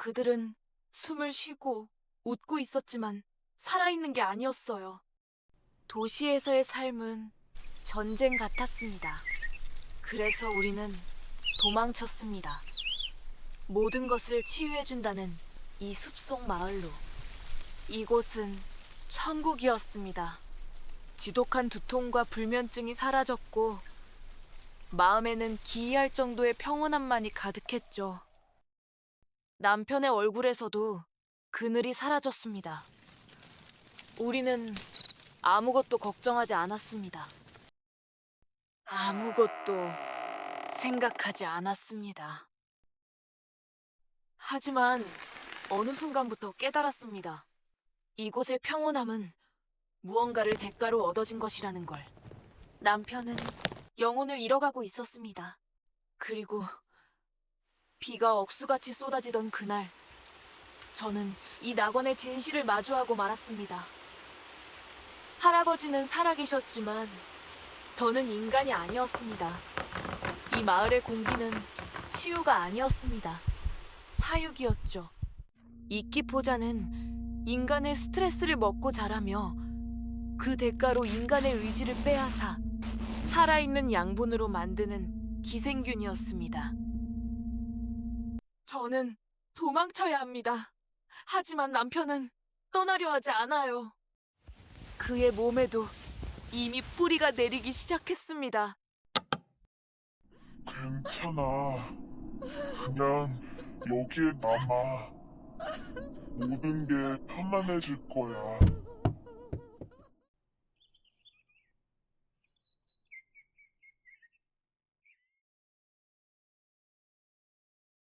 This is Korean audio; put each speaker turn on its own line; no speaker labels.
그들은 숨을 쉬고 웃고 있었지만 살아있는 게 아니었어요. 도시에서의 삶은 전쟁 같았습니다. 그래서 우리는 도망쳤습니다. 모든 것을 치유해준다는 이 숲속 마을로. 이곳은 천국이었습니다. 지독한 두통과 불면증이 사라졌고, 마음에는 기이할 정도의 평온함만이 가득했죠. 남편의 얼굴에서도 그늘이 사라졌습니다. 우리는 아무것도 걱정하지 않았습니다. 아무것도 생각하지 않았습니다. 하지만 어느 순간부터 깨달았습니다. 이곳의 평온함은 무언가를 대가로 얻어진 것이라는 걸. 남편은 영혼을 잃어가고 있었습니다. 그리고 비가 억수같이 쏟아지던 그날, 저는 이 낙원의 진실을 마주하고 말았습니다. 할아버지는 살아계셨지만 더는 인간이 아니었습니다. 이 마을의 공기는 치유가 아니었습니다. 사육이었죠. 이끼포자는 인간의 스트레스를 먹고 자라며 그 대가로 인간의 의지를 빼앗아 살아있는 양분으로 만드는 기생균이었습니다. 저는 도망쳐야 합니다. 하지만 남편은 떠나려 하지 않아요. 그의 몸에도 이미 뿌리가 내리기 시작했습니다.
괜찮아. 그냥 여기에 남아. 모든 게 편안해질 거야.